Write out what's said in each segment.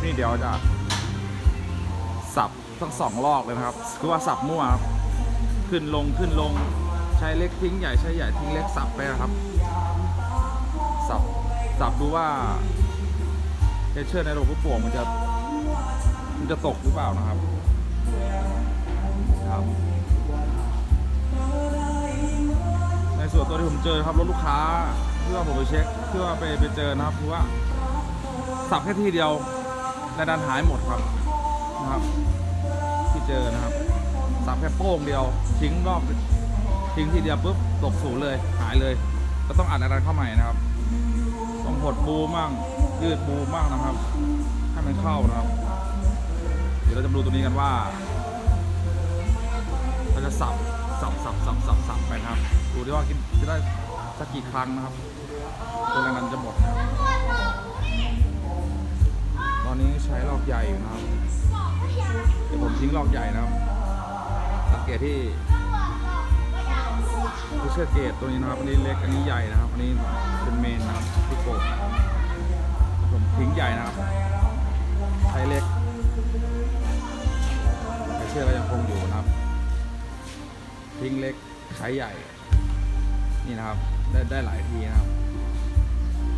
ปนี้เดี๋ยวจะสับทั้งสองลอกเลยนะครับ คือว่าสับมั่วครับ ขึ้นลงขึ้นลง ใช้เล็กทิ้งใหญ่ใช้ใหญ่ทิ้งเล็กสับไปนะครับ สับสับดูว่าเทเชอร์ในระบบป่งมันจะมันจะตกหรือเปล่านะครับ ครับ ในส่วนตัวที่ผมเจอครับรถลูกค้าเพื่อผมไปเช็คเพื่อไปไปเจอนะครับคือว่าสับแค่ทีเดียว ในดันหายหมดครับนะครับ ที่เจอนะครับสับแค่โป้งเดียวทิ้งรอบทิ้งทีเดียวปุ๊บตกศูนย์เลยหายเลย ก็ต้องอัดในดันเข้าใหม่นะครับต้องหดบูมั่งยืดบูมั่งนะครับให้มันเข้านะครับ เดี๋ยวเราจะดูตัวนี้กันว่าเราจะสับสับสับสับสับสับไปนะครับ ดูดิว่ากินจะได้สักกี่ครั้งนะครับจนแรงดันจะหมดนะครับ อกใหญ่อยู่นะครับเดี๋ยวผมทิ้งลอกใหญ่นะครับสังเกตที่ที่เชือกเกตตัวนี้นะครับอันนี้เล็กอันนี้ใหญ่นะครับอันนี้เป็นเมนนะครับที่โกผมทิ้งใหญ่นะครับใช้เล็กแต่เชือกก็ยังคงอยู่นะครับ ทิ้งเล็กใช้ใหญ่ นี่นะครับได้ได้หลายทีนะครับ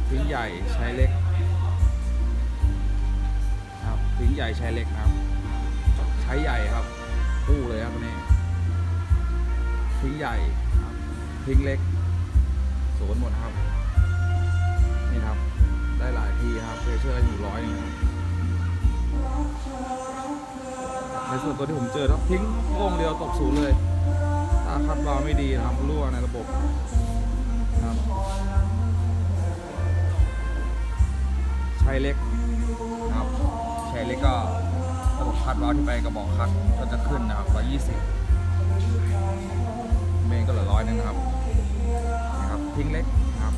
ทิ้งใหญ่ใช้เล็ก ทิ้งใหญ่ใช้เล็กนะครับ ใช้ใหญ่ครับ คู่เลยครับตัวนี้ทิ้งใหญ่ครับทิ้งเล็กศูนหมดครับ นี่ครับ ได้หลายทีครับเพเชอร์อยู่ร้อยนึงครับในส่วนตัวที่ผมเจอครับทิ้งโป้งเดียวตกศูนย์เลย ถ้าคัดวาล์วไม่ดีนะครับรั่วในระบบครับใช้เล็ก เล็กก็ระบบคัดวาล์วที่ไปกระบอกคัดก็จะขึ้นนะครับ 120 เมนก็เหลือร้อยนึงนะครับนะครับทิ้งเล็กนะครับ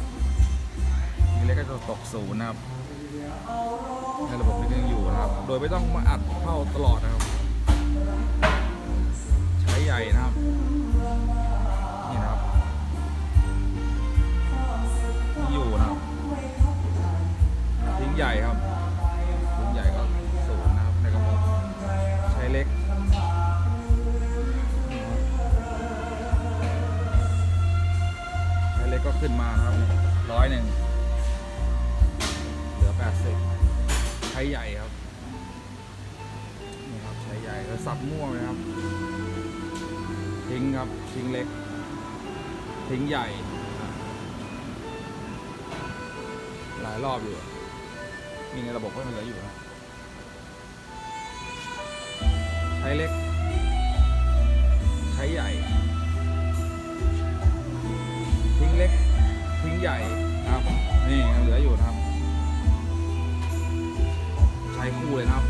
ทิ้งเล็กก็จะตกศูนย์นะครับในระบบนี้ยังอยู่นะครับ โดยไม่ต้องมาอัดเข้าตลอดนะครับ ก็ขึ้นมานะครับร้อยหนึ่งเหลือแปดสิบใช้ใหญ่ครับนี่ครับใช้ใหญ่แล้วสับม่วงเลยครับ ทิ้งครับทิ้งเล็ก ทิ้งใหญ่ หลายรอบอยู่มีในระบบก็มันเหลืออยู่นะใช้เล็ก นี่ยังเหลืออยู่นะครับ ใช้คู่เลยนะครับ